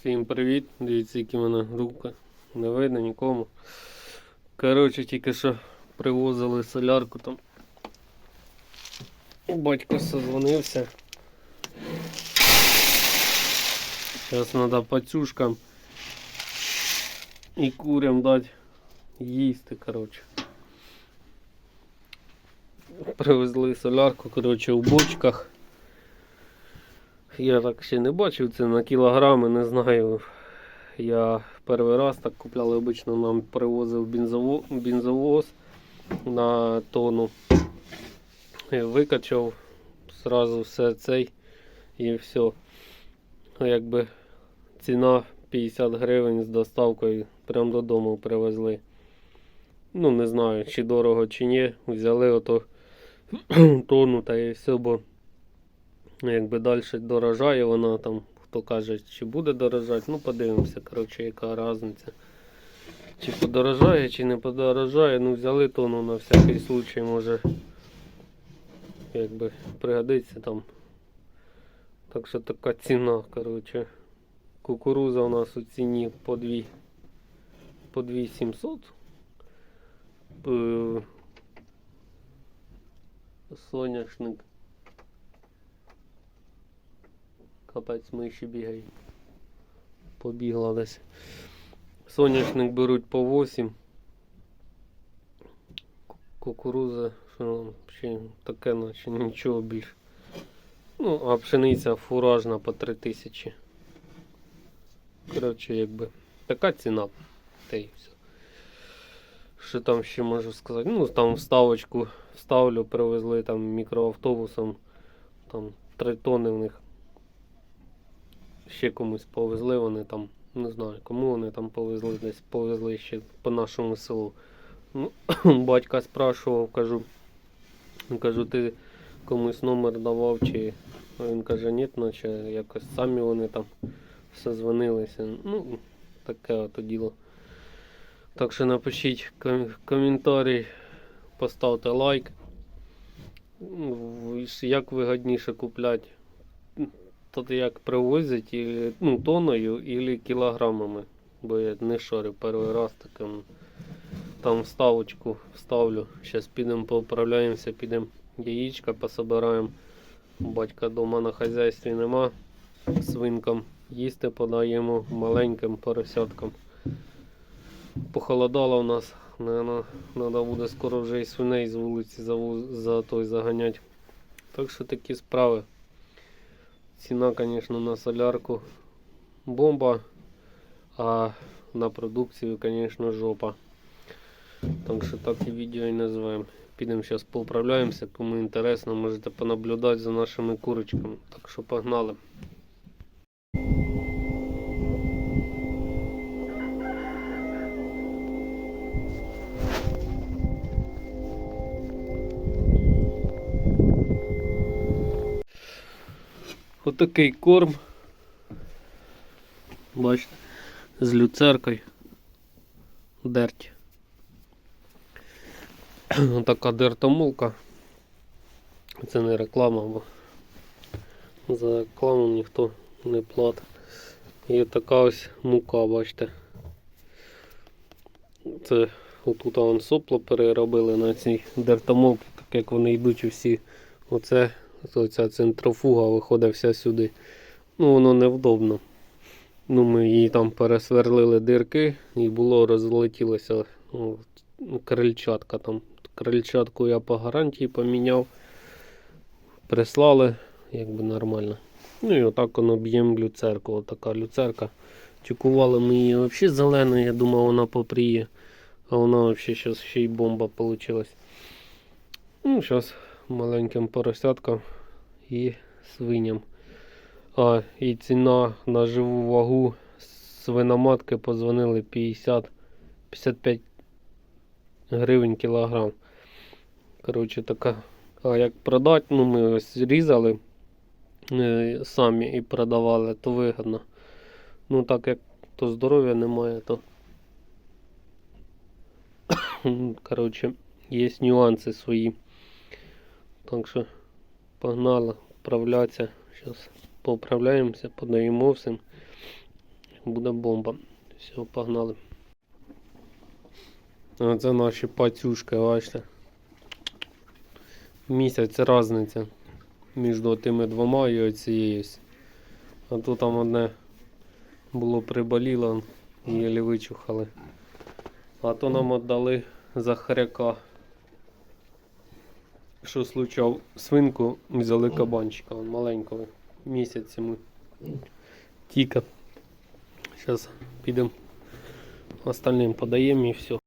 Всім привіт! Дивіться, які в мене руки. Не видно нікому. Коротше, тільки що привозили солярку там. Батько созвонився. Зараз треба пацюшкам і курям дати їсти, коротше. Привезли солярку, коротше, у бочках. Я так ще не бачив це на кілограми, не знаю. Я перший раз так купляли, обично нам привозив бензово- бензовоз на тонну. Викачав зразу все цей і все. Якби ціна 50 гривень з доставкою прямо додому привезли. Ну, не знаю, чи дорого, чи ні. Взяли ото тонну та і все, бо якби далі дорожає вона там, хто каже, чи буде дорожати, ну подивимося, коротше, яка різниця. Чи подорожає, чи не подорожає, ну взяли тонну на всякий случай, може якби пригодиться там. Так що така ціна, коротше. Кукуруза у нас у ціні по 2 по 2700. Е, Соняшник Капець миші бігає. Побігла десь. Соняшник беруть по 8. Кукуруза, що ще таке, наче нічого більше. Ну, а пшениця фуражна по 3000. Коротше, якби така ціна. Та й все. Що там ще можу сказати? Ну, там вставочку вставлю, привезли там мікроавтобусом. Там 3 тони в них ще комусь повезли вони там, не знаю, кому вони там повезли, десь повезли ще по нашому селу. Ну, батька спрашував, кажу, кажу, ти комусь номер давав, чи він каже, ні, наче якось самі вони там все дзвонилися. Ну, таке ото діло. Так що напишіть ком- коментарі, поставте лайк. Ну, Як вигідніше купляти Тут як привозять і, ну, тонною і кілограмами. Бо я не шарю перший раз таким. Там вставочку вставлю. Зараз підемо поуправляємося, підемо яєчка пособираємо. Батька вдома на хазяйстві нема. Свинкам їсти подаємо маленьким поросяткам. Похолодало у нас. Наверно, треба буде скоро вже і свиней з вулиці за, за той заганяти. Так що такі справи. Ціна, звісно, на солярку бомба, а на продукцію, звісно, жопа. Так що так і відео і називаємо. Підемо зараз поуправляємося, кому інтересно, можете понаблюдати за нашими курочками. Так що погнали. Отакий корм. Бачите, з люцеркою. Дерть. Така дертомулка. Це не реклама, бо за рекламу ніхто не платить. І така ось мука, бачите. Це отут сопло переробили на цій дертомолці, так як вони йдуть усі. Оце Оця центрофуга виходить вся сюди. Ну, воно невдобно. Ну, Ми її там пересверлили дирки і було розлетілося ну, крильчатка там. Крильчатку я по гарантії поміняв. Прислали, якби нормально. Ну і отак воно б'ємо люцерку. Отака люцерка. Чекували ми її взагалі зеленою, я думав, вона попріє. А вона взагалі зараз ще й бомба вийшла. Ну, зараз маленьким поросяткам і свиням. А, і ціна на живу вагу свиноматки подзвонили 50 55 гривень кілограм. Коротше, така. А як продати, ну ми ось різали е, самі і продавали, то вигідно. Ну так як то здоров'я немає, то коротше, є нюанси свої. Так що погнали вправлятися. Зараз поуправляємося, подаємо всім. буде бомба. Все, погнали. Оце наші пацюшки, бачите. Місяць різниця між тими двома і оцією. А то там одне було приболіло, єлі вичухали. А то нам віддали за хряка. Що случав свинку, взяли кабанчика, он маленького, місяць йому. Тіка. Зараз підемо остальним подаємо і все.